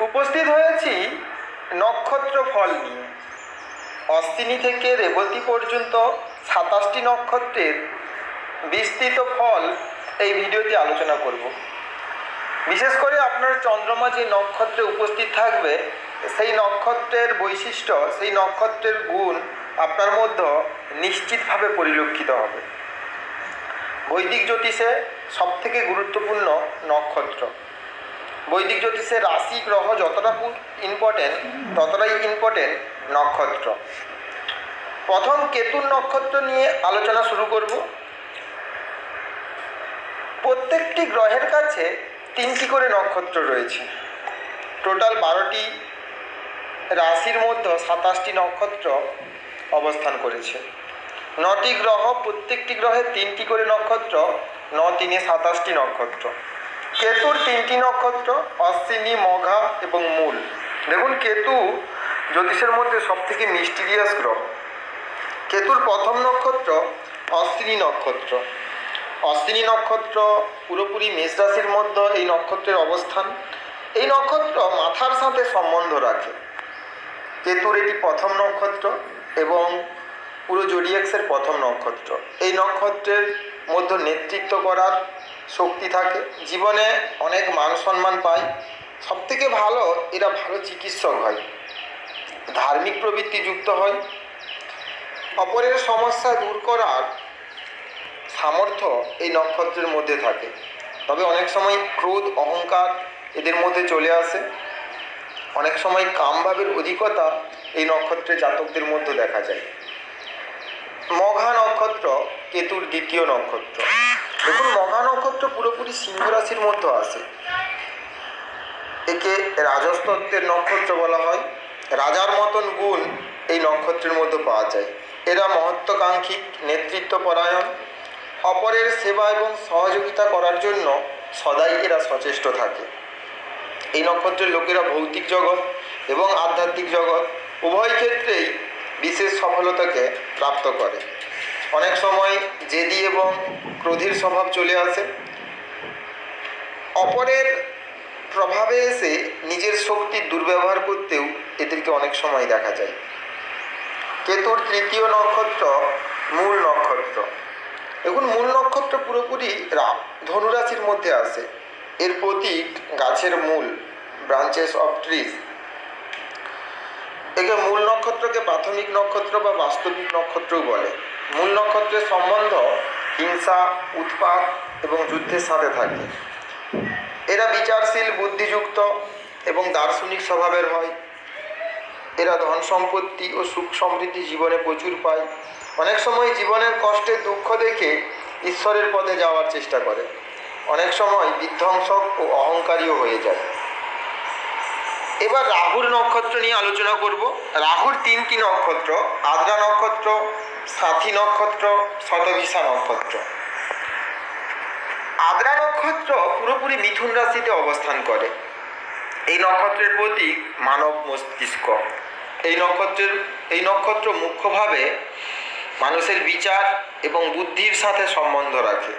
উপস্থিত হয়েছি নক্ষত্র ফল নিয়ে। অশ্বিনী থেকে রেবতী পর্যন্ত সাতাশটি নক্ষত্রের বিস্তৃত ফল এই ভিডিওতে আলোচনা করব। বিশেষ করে আপনার চন্দ্রমা যে নক্ষত্রে উপস্থিত থাকবে, সেই নক্ষত্রের বৈশিষ্ট্য, সেই নক্ষত্রের গুণ আপনার মধ্যে নিশ্চিতভাবে পরিলক্ষিত হবে। বৈদিক জ্যোতিষে সবথেকে গুরুত্বপূর্ণ নক্ষত্র। বৈদিক জ্যোতিষে রাশি, গ্রহ যতটা ইম্পর্টেন্ট ততটাই ইম্পর্টেন্ট নক্ষত্র। প্রথম কেতুর নক্ষত্র নিয়ে আলোচনা শুরু করব। প্রত্যেকটি গ্রহের কাছে তিনটি করে নক্ষত্র রয়েছে। টোটাল বারোটি রাশির মধ্যে সাতাশটি নক্ষত্র অবস্থান করেছে। নটি গ্রহ, প্রত্যেকটি গ্রহে তিনটি করে নক্ষত্র, ন, তিনে সাতাশটি নক্ষত্র। কেতুর তিনটি নক্ষত্র, অশ্বিনী, মঘা এবং মূল। দেখুন, কেতু জ্যোতিষের মধ্যে সবথেকে মিস্টিরিয়াস গ্রহ। কেতুর প্রথম নক্ষত্র, অশ্বিনী নক্ষত্র। অশ্বিনী নক্ষত্র পুরোপুরি মেষ রাশির মধ্যে এই নক্ষত্রের অবস্থান। এই নক্ষত্র মাথার সাথে সম্বন্ধ রাখে। কেতুর এটি প্রথম নক্ষত্র এবং পুরো জোডিয়াক্সের প্রথম নক্ষত্র। এই নক্ষত্রের মধ্যে নেতৃত্ব করার শক্তি থাকে। জীবনে অনেক মান সম্মান পায়। সবথেকে ভালো এরা ভালো চিকিৎসক হয়। ধার্মিক প্রবৃত্তি যুক্ত হয়। অপরের সমস্যা দূর করার সামর্থ্য এই নক্ষত্রের মধ্যে থাকে। তবে অনেক সময় ক্রোধ, অহংকার এদের মধ্যে চলে আসে। অনেক সময় কামভাবের অধিকতা এই নক্ষত্রের জাতকদের মধ্যে দেখা যায়। মঘা নক্ষত্র কেতুর দ্বিতীয় নক্ষত্র। দেখুন মঘা নক্ষত্র পুরোপুরি সিংহ রাশির মধ্যে আসে একে রাজস্তত্ত্বের নক্ষত্র বলা হয়। রাজার মতন গুণ এই নক্ষত্রের মধ্যে পাওয়া যায়। এরা মহত্বাকাঙ্ক্ষী নেতৃত্ব পরায়ণ অপরের সেবা এবং সহযোগিতা করার জন্য সদাই এরা সচেষ্ট থাকে। এই নক্ষত্রের লোকেরা ভৌতিক জগৎ এবং আধ্যাত্মিক জগৎ উভয় ক্ষেত্রেই বিশেষ সফলতাকে প্রাপ্ত করে। অনেক সময় জেদি এবং ক্রোধের স্বভাব চলে আসে। অপরের প্রভাবে এসে নিজের শক্তির দুর্ব্যবহার করতেও এদেরকে অনেক সময় দেখা যায়। কেতুর তৃতীয় নক্ষত্র, মূল নক্ষত্র। এখন মূল নক্ষত্র পুরোপুরি ধনুরাশির মধ্যে আসে এর প্রতীক গাছের মূল ব্রাঞ্চেস অফ ট্রিজ একে মূল নক্ষত্রকে প্রাথমিক নক্ষত্র বা বাস্তবিক নক্ষত্রও বলে। মূল নক্ষত্রের সম্বন্ধ হিংসা, উৎপাত এবং যুদ্ধের সাথে থাকে। এরা বিচারশীল, বুদ্ধিযুক্ত এবং দার্শনিক স্বভাবের হয়। এরা ধন সম্পত্তি ও সুখ সমৃদ্ধি জীবনে প্রচুর পায়। অনেক সময় জীবনের কষ্টের দুঃখ দেখে ঈশ্বরের পথে যাওয়ার চেষ্টা করে। অনেক সময় বিধ্বংসক ও অহংকারীও হয়ে যায়। এবার রাহুর নক্ষত্র নিয়ে আলোচনা করব। রাহুর তিনটি নক্ষত্র, আদ্রা নক্ষত্র সাথী নক্ষত্র, শতভিসা নক্ষত্র। আদ্রা নক্ষত্র পুরোপুরি মিথুন রাশিতে অবস্থান করে। এই নক্ষত্রের প্রতীক মানব মস্তিষ্ক। এই নক্ষত্রের, এই নক্ষত্র মুখ্যভাবে মানুষের বিচার এবং বুদ্ধির সাথে সম্বন্ধ রাখে।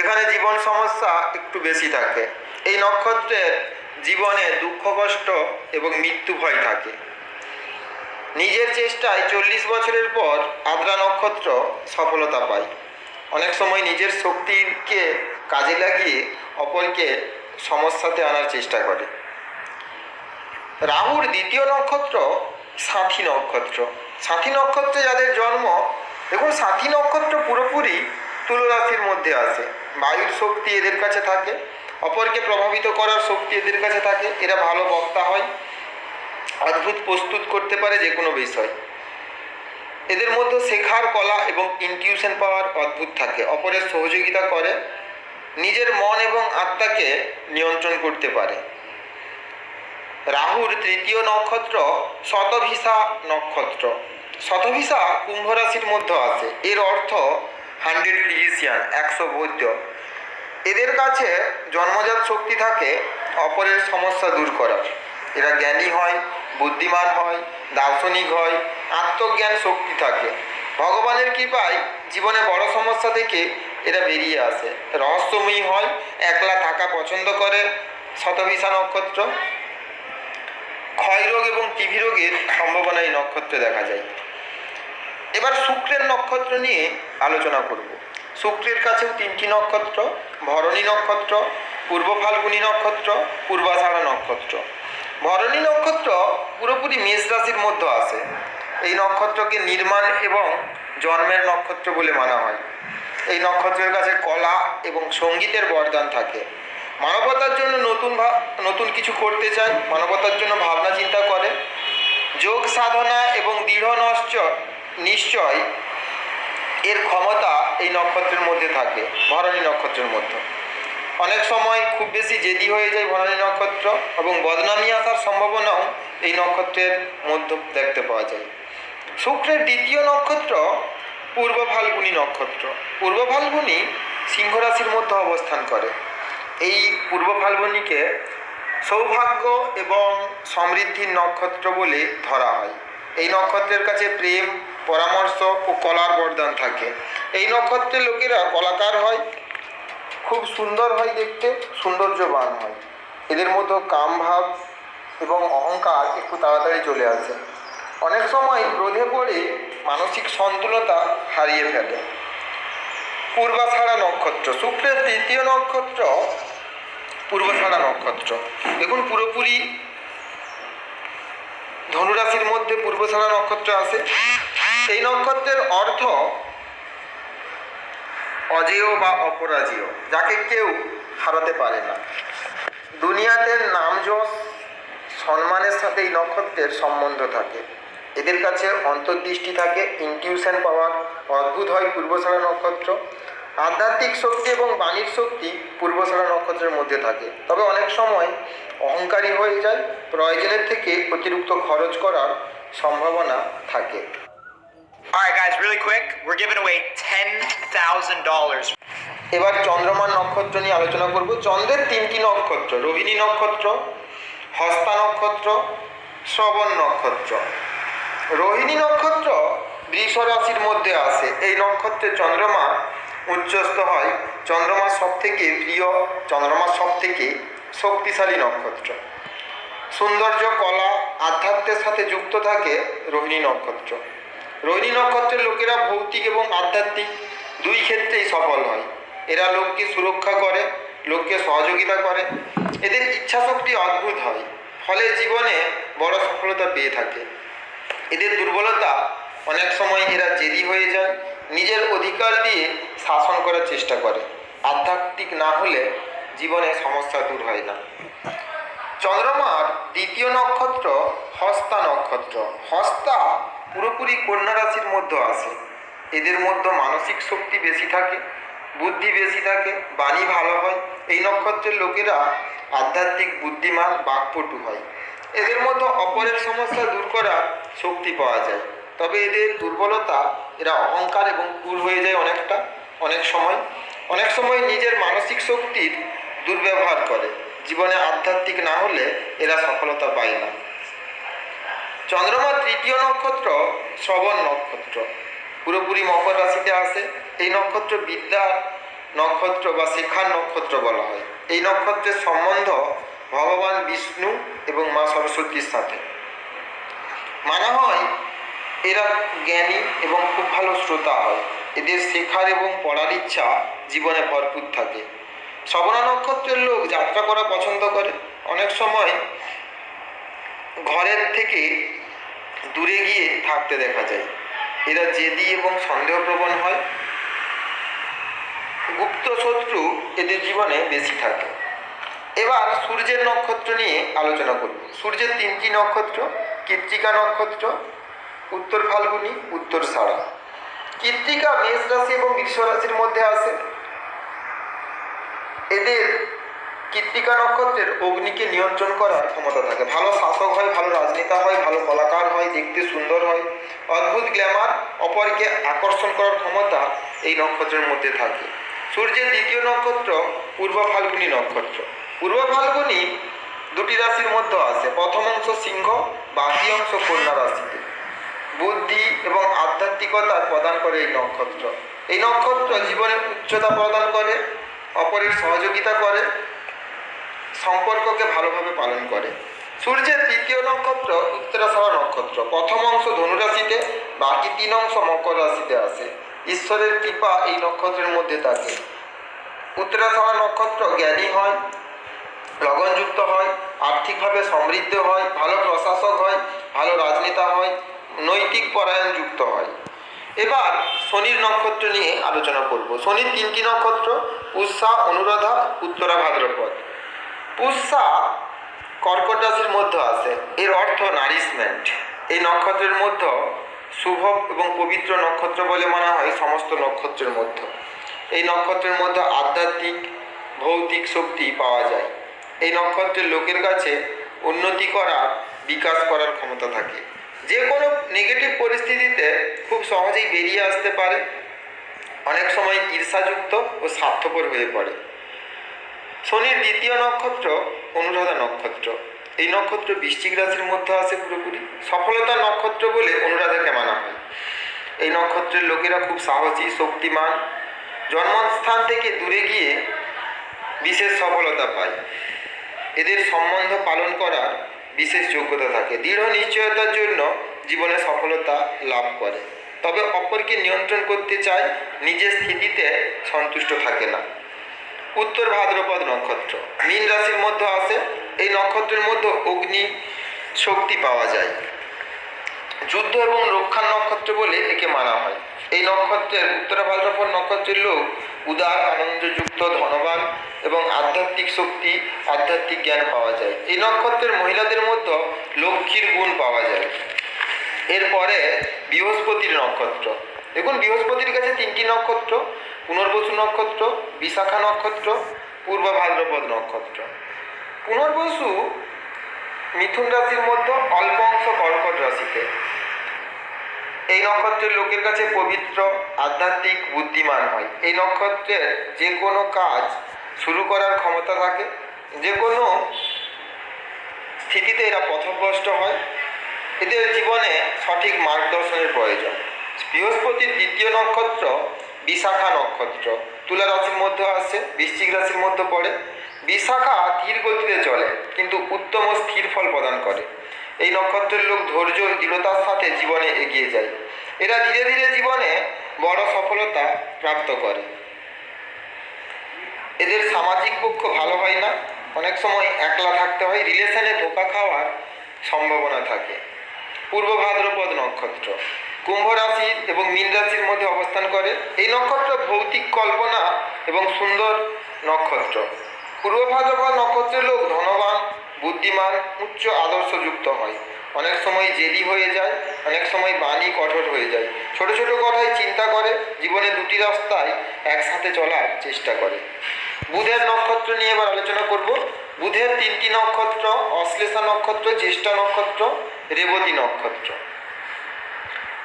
এখানে জীবন সমস্যা একটু বেশি থাকে। এই নক্ষত্রের জীবনে দুঃখ, কষ্ট এবং মৃত্যু ভয় থাকে। নিজের চেষ্টায় চল্লিশ বছরের পর আদ্রা নক্ষত্র সফলতা পায়। অনেক সময় নিজের শক্তিকে কাজে লাগিয়ে অপরকে সমস্যাতে আনার চেষ্টা করে। রাহুর দ্বিতীয় নক্ষত্র সাথী নক্ষত্র। সাথী নক্ষত্রে যাদের জন্ম, দেখুন, সাথী নক্ষত্র পুরোপুরি তুলরাশির মধ্যে আসে বায়ুর শক্তি এদের কাছে থাকে, অপরকে প্রভাবিত করার শক্তি এদের কাছে থাকে। এরা ভালো বক্তা হয়। অদ্ভুত প্রস্তুত করতে পারে যে কোনো বিষয়। এদের মধ্যে শেখার কলা এবং ইনটিউশন পাওয়ার অদ্ভুত থাকে। অপরের সহযোগিতা করে, নিজের মন এবং আত্মাকে নিয়ন্ত্রণ করতে পারে। রাহুর তৃতীয় নক্ষত্র শতভিসা নক্ষত্র। শতভিসা কুম্ভ রাশির মধ্যে আছে। এর অর্থ হান্ড্রেড ফিজিশিয়ান একশো বৈদ্য। এদের কাছে জন্মজাত শক্তি থাকে, অপরের সমস্যা দূর করার। এরা জ্ঞানী হয় বুদ্ধিমান হয়, দার্শনিক হয়, আত্মজ্ঞান শক্তি থাকে। ভগবানের কৃপায় জীবনে বড় সমস্যা থেকে এরা বেরিয়ে আসে। রহস্যময়ী হয়, একলা থাকা পছন্দ করে শতভিসা নক্ষত্র। ক্ষয়রোগ এবং টিভি রোগের সম্ভাবনা এই নক্ষত্রে দেখা যায়। এবার শুক্রের নক্ষত্র নিয়ে আলোচনা করব। শুক্রের কাছেও তিনটি নক্ষত্র, ভরণী নক্ষত্র, পূর্ব ফাল্গুনী নক্ষত্র, পূর্বাষাঢ়া নক্ষত্র। ভরণী নক্ষত্র পুরোপুরি মেষ রাশির মধ্যে আসে এই নক্ষত্রকে নির্মাণ এবং জন্মের নক্ষত্র বলে মানা হয়। এই নক্ষত্রের কাছে কলা এবং সঙ্গীতের বরদান থাকে। মানবতার জন্য নতুন নতুন কিছু করতে চায়, মানবতার জন্য ভাবনা চিন্তা করে। যোগ সাধনা এবং দৃঢ় নশ্চয় নিশ্চয় এর ক্ষমতা এই নক্ষত্রের মধ্যে থাকে, ভরণী নক্ষত্রের মধ্যে। অনেক সময় খুব বেশি জেদি হয়ে যায় ভরণী নক্ষত্র এবং বদনামি আসার সম্ভাবনাও এই নক্ষত্রের মধ্যে দেখতে পাওয়া যায়। শুক্রের দ্বিতীয় নক্ষত্র পূর্ব ফাল্গুনি নক্ষত্র। পূর্ব ফাল্গুনী সিংহ রাশির মধ্যে অবস্থান করে। এই পূর্ব ফাল্গুনীকে সৌভাগ্য এবং সমৃদ্ধির নক্ষত্র বলে ধরা হয়। এই নক্ষত্রের কাছে প্রেম, পরামর্শ ও কলার বরদান থাকে। এই নক্ষত্রের লোকেরা কলাকার হয় খুব সুন্দর হয় দেখতে, সৌন্দর্যবান হয়। এদের মতো কামভাব এবং অহংকার একটু তাড়াতাড়ি চলে আসে। অনেক সময় ক্রোধে পড়ে মানসিক সন্তুলতা হারিয়ে ফেলে। পূর্বাষাঢ়া নক্ষত্র, শুক্রের তৃতীয় নক্ষত্র পূর্বছাড়া নক্ষত্র। দেখুন, পুরোপুরি ধনুরাশির মধ্যে পূর্বছাড়া নক্ষত্র আছে। এই নক্ষত্রের অর্থ অজেয় বা অপরাজেয়, যাকে কেউ হারাতে পারে না। দুনিয়াতে নাম যশ সম্মানের সাথে এই নক্ষত্রের সম্বন্ধ থাকে। এদের কাছে অন্তর্দৃষ্টি থাকে ইনটিউশন পাওয়ার অদ্ভুত হয় পূর্বছাড়া নক্ষত্র। আধ্যাত্মিক শক্তি এবং বাণীর শক্তি পূর্বছাড়া নক্ষত্রের মধ্যে থাকে। তবে অনেক সময় অহংকারী হয়ে যায়, প্রয়োজনের থেকে অতিরিক্ত খরচ করার সম্ভাবনা থাকে। All right, guys, really quick. We're giving away $10,000. এবার চন্দ্রমার নক্ষত্র নিয়ে আলোচনা করব। চন্দ্রের তিনটি নক্ষত্র রোহিণী নক্ষত্র হস্তা নক্ষত্র শ্রবণ নক্ষত্র। রোহিণী নক্ষত্র বৃষ রাশির মধ্যে আসে এই নক্ষত্রে চন্দ্রমা উচ্চস্থ হয়। চন্দ্রমা সব থেকে প্রিয় চন্দ্রমা সব থেকে শক্তিশালী নক্ষত্র। সৌন্দর্য কলা আধ্যাত্মের সাথে যুক্ত থাকে রোহিণী নক্ষত্র। রোহিণী নক্ষত্রের লোকেরা ভৌতিক এবং আধ্যাত্মিক দুই ক্ষেত্রেই সফল হয়। এরা লোককে সুরক্ষা করে, লোককে সহযোগিতা করে। এদের ইচ্ছাশক্তি অদ্ভুত হয়, ফলে জীবনে বড় সফলতা পেয়ে থাকে। এদের দুর্বলতা অনেক সময় এরা জেদি হয়ে যায়, নিজের অধিকার দিয়ে শাসন করার চেষ্টা করে। আধ্যাত্মিক না হলে জীবনে সমস্যা দূর হয় না। চন্দ্রমার দ্বিতীয় নক্ষত্র হস্তা নক্ষত্র। হস্তা পুরোপুরি কন্যা রাশির মধ্যে আসে এদের মধ্যে মানসিক শক্তি বেশি থাকে, বুদ্ধি বেশি থাকে, বাণী ভালো হয়। এই নক্ষত্রের লোকেরা আধ্যাত্মিক, বুদ্ধিমান, বাকপটু হয়। এদের মধ্যে অপরের সমস্যা দূর করার শক্তি পাওয়া যায়। তবে এদের দুর্বলতা, এরা অহংকার এবং কুল হয়ে যায় অনেকটা, অনেক সময়। অনেক সময় নিজের মানসিক শক্তির দুর্ব্যবহার করে। জীবনে আধ্যাত্মিক না হলে এরা সফলতা পায় না। চন্দ্রমা তৃতীয় নক্ষত্র শ্রবণ নক্ষত্র। পুরোপুরি মকর রাশিতে আসে এই নক্ষত্র বিদ্যার নক্ষত্র বা শিক্ষার নক্ষত্র বলা হয়। এই নক্ষত্রের সম্বন্ধ ভগবান বিষ্ণু এবং মা সরস্বতীর সাথে। মানা হয়, এরা জ্ঞানী এবং খুব ভালো শ্রোতা হয়। এদের শেখার এবং পড়ার ইচ্ছা জীবনে ভরপুর থাকে। শ্রবণা নক্ষত্রের লোক যাত্রা করা পছন্দ করে। অনেক সময় ঘরের থেকে দূরে গিয়ে থাকতে দেখা যায়। এরা জেদি এবং সন্দেহপ্রবণ হয়। গুপ্ত শত্রু এদের জীবনে বেশি থাকে। এবার সূর্যের নক্ষত্র নিয়ে আলোচনা করব। সূর্যের তিনটি নক্ষত্র, কৃত্তিকা নক্ষত্র, উত্তর ফাল্গুনি, উত্তর সারা। কৃত্তিকা মেষ রাশি এবং বৃষ রাশির মধ্যে আসে এদের কৃত্তিকা নক্ষত্রের অগ্নিকে নিয়ন্ত্রণ করার ক্ষমতা থাকে। ভালো শাসক হয়, ভালো রাজনেতা হয়, ভালো কলাকার হয়, দেখতে সুন্দর হয়। অদ্ভুত গ্ল্যামার অপরকে আকর্ষণ করার ক্ষমতা এই নক্ষত্রের মধ্যে থাকে। সূর্যের দ্বিতীয় নক্ষত্র পূর্ব ফাল্গুনি নক্ষত্র। পূর্ব ফাল্গুনি দুটি রাশির মধ্যে আসে প্রথম অংশ সিংহ, বাকি অংশ কন্যা রাশিতে। বুদ্ধি এবং আধ্যাত্মিকতা প্রদান করে এই নক্ষত্র। এই নক্ষত্র জীবনের উচ্চতা প্রদান করে, অপরের সহযোগিতা করে সম্পর্ককে ভালোভাবে পালন করে। সূর্যের তৃতীয় নক্ষত্র উত্তরাষাঢ়া নক্ষত্র। প্রথম অংশ ধনুরাশিতে, বাকি তিন অংশ মকর রাশিতে আসে ঈশ্বরের কৃপা এই নক্ষত্রের মধ্যে থাকে। উত্তরাষাঢ়া নক্ষত্র জ্ঞানী হয়, লগনযুক্ত হয়, আর্থিকভাবে সমৃদ্ধ হয়, ভালো প্রশাসক হয়, ভালো রাজনেতা হয়, নৈতিক পরায়ণ যুক্ত হয়। এবার শনির নক্ষত্র নিয়ে আলোচনা করব। শনির তিনটি নক্ষত্র পুষ্যা অনুরাধা, উত্তরা, ভাদ্রপদ। পুষ্যা কর্কট রাশির মধ্যে আসে এর অর্থ নারিশমেন্ট এই নক্ষত্রের মধ্যে শুভ এবং পবিত্র নক্ষত্র বলে মানা হয় সমস্ত নক্ষত্রের মধ্যে। এই নক্ষত্রের মধ্যে আধ্যাত্মিক, ভৌতিক শক্তি পাওয়া যায়। এই নক্ষত্রের লোকের কাছে উন্নতি করা বিকাশ করার ক্ষমতা থাকে। যে কোনো নেগেটিভ পরিস্থিতিতে খুব সহজেই বেরিয়ে আসতে পারে। অনেক সময় ঈর্ষাযুক্ত ও স্বার্থপর হয়ে পড়ে। শনির দ্বিতীয় নক্ষত্র, অনুরাধা নক্ষত্র। এই নক্ষত্র বৃশ্চিক রাশির মধ্যে আসে পুরোপুরি। সফলতা নক্ষত্র বলে অনুরাধাকে মানা হয়। এই নক্ষত্রের লোকেরা খুব সাহসী, শক্তিমান। জন্মস্থান থেকে দূরে গিয়ে বিশেষ সফলতা পায়। এদের সম্বন্ধ পালন করার বিশেষ যোগ্যতা থাকে। দৃঢ় নিশ্চয়তার জন্য জীবনে সফলতা লাভ করে। তবে অপরকে নিয়ন্ত্রণ করতে চায়, নিজের স্থিতিতে সন্তুষ্ট থাকে না। উত্তর ভাদ্রপদ নক্ষত্র। মীন রাশির মধ্যে আসে এই নক্ষত্রের মধ্যে অগ্নি শক্তি পাওয়া যায়। যুদ্ধ এবং রক্ষার নক্ষত্র বলে একে মানা হয়। এই নক্ষত্রের উত্তর ভাদ্রপদ নক্ষত্রের লোক উদার, আনন্দযুক্ত, ধনবান এবং আধ্যাত্মিক শক্তি, আধ্যাত্মিক জ্ঞান পাওয়া যায়। এই নক্ষত্রের মহিলাদের মধ্যে লক্ষ্মীর গুণ পাওয়া যায়। এরপরে বৃহস্পতির নক্ষত্র। দেখুন, বৃহস্পতির কাছে তিনটি নক্ষত্র। পুনর্বসু নক্ষত্র, বিশাখা নক্ষত্র পূর্ব ভাদ্রপদ নক্ষত্র। পুনর্বসু মিথুন রাশির মধ্যে অল্প অংশ কর্কট রাশিতে। এই নক্ষত্রের লোকের কাছে পবিত্র, আধ্যাত্মিক, বুদ্ধিমান হয়। এই নক্ষত্রের যে কোনো কাজ শুরু করার ক্ষমতা থাকে। যে কোনো স্থিতিতে এরা পথভ্রষ্ট হয়। এদের জীবনে সঠিক মার্গদর্শনের প্রয়োজন। বৃহস্পতির দ্বিতীয় নক্ষত্র বিশাখা নক্ষত্র। তুলা রাশির মধ্যে আসে, বৃশ্চিক রাশির মধ্যে পড়ে। বিশাখা ধীর গতিতে চলে, কিন্তু উত্তম ও স্থির ফল প্রদান করে। এই নক্ষত্রের লোক ধৈর্য দৃঢ়তার সাথে জীবনে এগিয়ে যায়। এরা ধীরে ধীরে জীবনে বড় সফলতা প্রাপ্ত করে। এদের সামাজিক পক্ষ ভালো হয় না। অনেক সময় একলা থাকতে হয়, রিলেশনে ধোকা খাওয়ার সম্ভাবনা থাকে। পূর্ব ভাদ্রপদ নক্ষত্র। কুম্ভ রাশি এবং মীন রাশির মধ্যে অবস্থান করে। এই নক্ষত্র ভৌতিক কল্পনা এবং সুন্দর নক্ষত্র। পূর্ব ভাদ্রপদ নক্ষত্রের লোক ধনবান, বুদ্ধিমান, উচ্চ আদর্শযুক্ত হয়। অনেক সময় জেদি হয়ে যায়, অনেক সময় বাণী কঠোর হয়ে যায়। ছোট ছোট কথায় চিন্তা করে, জীবনে দুটি রাস্তায় একসাথে চলার চেষ্টা করে। বুধের নক্ষত্র নিয়ে এবার আলোচনা করব। বুধের তিনটি নক্ষত্র, অশ্লেষা নক্ষত্র, জ্যেষ্ঠা নক্ষত্র, রেবতী নক্ষত্র।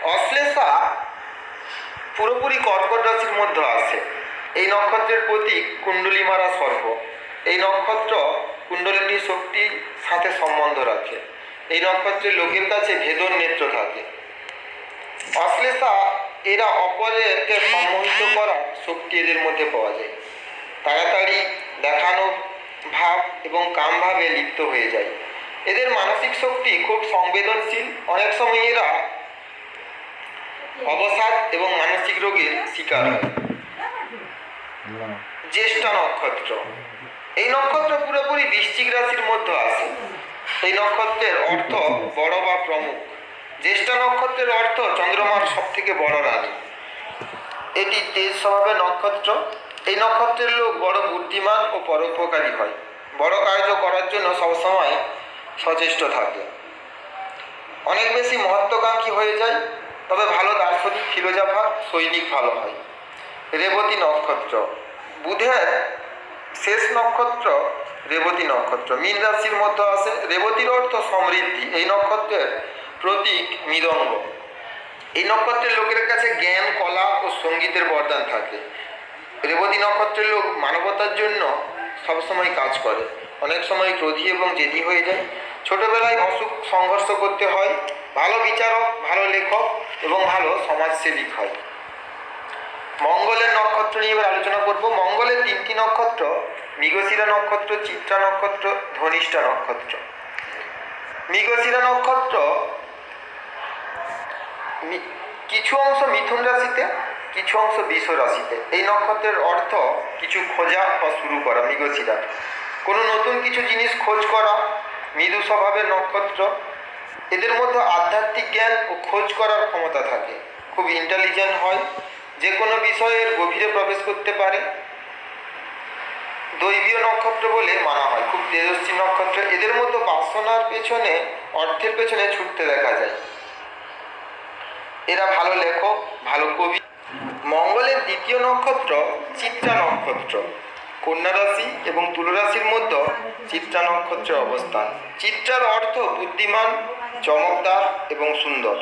অশ্লেষা পুরোপুরি কর্কট রাশির মধ্যে আসে এই নক্ষত্রের প্রতীক কুণ্ডলী মারা সর্প। এই নক্ষত্র কুণ্ডলিনী শক্তির সাথে সম্বন্ধ রাখে। এই নক্ষত্রের লোকের কাছে ভেদন নেত্র থাকে। অশ্লেষা এরা অপরকে সম্মোহিত করা শক্তি এদের মধ্যে পাওয়া যায়। তাড়াতাড়ি দেখানো ভাব এবং কাম ভাবে লিপ্ত হয়ে যায়। এদের মানসিক শক্তি খুব সংবেদনশীল। অনেক সময় এরা অবসাদ এবং মানসিক রোগের শিকার হয়। জ্যেষ্ঠা নক্ষত্র। এই নক্ষত্র পুরোপুরি বৃশ্চিক রাশির মধ্যে আসে এই নক্ষত্রের অর্থ বড় বা প্রমুখ। জ্যেষ্ঠা নক্ষত্রের অর্থ চন্দ্রমার সব থেকে বড় রানী। এটি তেজ স্বভাবের নক্ষত্র। এই নক্ষত্রের লোক বড় বুদ্ধিমান ও পরোপকারী হয়। বড় কার্য করার জন্য সবসময় সচেষ্ট থাকে। অনেক বেশি মহত্বাকাঙ্ক্ষী হয়ে যায়। তবে ভালো দার্শনিক ফিলোজাফার সৈনিক ভালো হয়। রেবতী নক্ষত্র। বুধের শেষ নক্ষত্র রেবতী নক্ষত্র। মীন রাশির মধ্যে আসে রেবতীর অর্থ সমৃদ্ধি। এই নক্ষত্রের প্রতীক মৃদঙ্গ। এই নক্ষত্রের লোকের কাছে জ্ঞান, কলা ও সঙ্গীতের বরদান থাকে। রেবতী নক্ষত্রের লোক মানবতার জন্য সবসময় কাজ করে। অনেক সময় ক্রোধী এবং জেদি হয়ে যায়। ছোটবেলায় অসুখ, সংঘর্ষ করতে হয়। ভালো বিচারক, ভালো লেখক এবং ভালো সমাজসেবিক হয়। মঙ্গলের নক্ষত্র নিয়ে এবার আলোচনা করব। মঙ্গলের তিনটি নক্ষত্র, মৃগশিরা নক্ষত্র, চিত্রা নক্ষত্র, ধনিষ্ঠা নক্ষত্র। মৃগশিরা নক্ষত্র কিছু অংশ মিথুন রাশিতে, কিছু অংশ বিষ রাশিতে। এই নক্ষত্রের অর্থ কিছু খোঁজা বা শুরু করা মৃগশিরা কোনো নতুন কিছু জিনিস খোঁজ করা মৃদু স্বভাবের নক্ষত্র এদের মধ্যে আধ্যাত্মিক জ্ঞান ও খোঁজ করার ক্ষমতা থাকে। খুব ইন্টেলিজেন্ট হয়, যে কোনো বিষয়ের গভীরে প্রবেশ করতে পারে। দৈবীয় নক্ষত্র বলে মানা হয়, খুব তেজস্বী নক্ষত্র। এদের মধ্যে বাসনার পেছনে, অর্থের পেছনে ছুটতে দেখা যায়। এরা ভালো লেখক, ভালো কবি। মঙ্গলের দ্বিতীয় নক্ষত্র চিত্রা নক্ষত্র। কন্যা রাশি এবং তুলরাশির মধ্যে চিত্রা নক্ষত্রের অবস্থান। চিত্রার অর্থ বুদ্ধিমান, চমকদার এবং সুন্দর।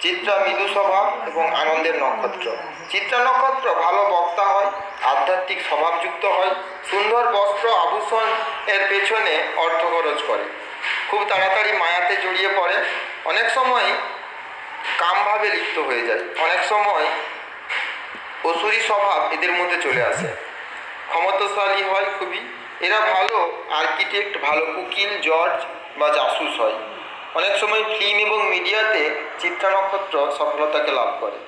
চিত্রা মৃদু স্বভাব এবং আনন্দের নক্ষত্র। চিত্রা নক্ষত্র ভালো বক্তা হয়, আধ্যাত্মিক স্বভাবযুক্ত হয়, সুন্দর বস্ত্র আভূষণ এর পেছনে অর্থ খরচ করে। খুব তাড়াতাড়ি মায়াতে জড়িয়ে পড়ে। অনেক সময় কামভাবে লিপ্ত হয়ে যায়। অনেক সময় অসুরি স্বভাব এদের মধ্যে চলে আসে। ক্ষমতাশালী হয় খুবই। এরা ভালো আর্কিটেক্ট ভালো উকিল জর্জ বা জাসুস হয়। অনেক সময় ফিল্ম এবং মিডিয়াতে চিত্রা নক্ষত্র সফলতাকে লাভ করে।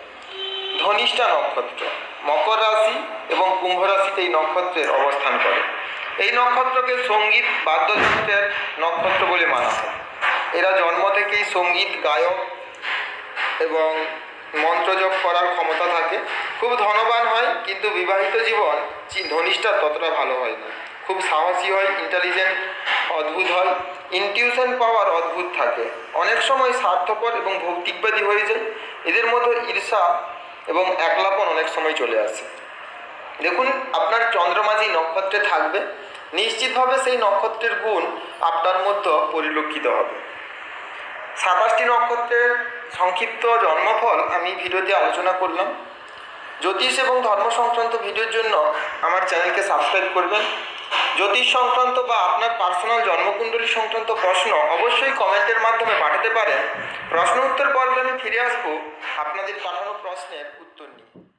ধনিষ্ঠা নক্ষত্র, মকর রাশি এবং কুম্ভ রাশিতে এই নক্ষত্রের অবস্থান করে। এই নক্ষত্রকে সংগীত বাদ্যযন্ত্রের নক্ষত্র বলে মানা হয় এরা জন্ম থেকেই সংগীত, গায়ক এবং মন্ত্রজপ করার ক্ষমতা থাকে। খুব ধনবান হয়, কিন্তু বিবাহিত জীবন ধনিষ্ঠার ততটা ভালো হয় না। খুব সাহসী হয় ইন্টেলিজেন্ট অদ্ভুত হয় ইনটিউশন পাওয়ার অদ্ভুত থাকে। অনেক সময় স্বার্থপর এবং ভৌতিকবাদী হয়ে যায়। এদের মধ্যে ঈর্ষা এবং একলাপন অনেক সময় চলে আসে। দেখুন, আপনার চন্দ্রমাঝি নক্ষত্রে থাকবে। নিশ্চিতভাবে সেই নক্ষত্রের গুণ আপনার মধ্যে পরিলক্ষিত হবে। সাতাশটি নক্ষত্রের সংক্ষিপ্ত জন্মফল আমি ভিডিওতে আলোচনা করলাম। জ্যোতিষ এবং ধর্ম সংক্রান্ত ভিডিওর জন্য আমার চ্যানেলকে সাবস্ক্রাইব করবেন। জ্যোতিষ সংক্রান্ত বা আপনার পার্সোনাল জন্মকুণ্ডলী সংক্রান্ত প্রশ্ন অবশ্যই কমেন্টের মাধ্যমে পাঠাতে পারেন। প্রশ্ন উত্তর পর্বে আমি ফিরে আসব। আপনাদের পাঠানো প্রশ্নের উত্তর নিয়ে।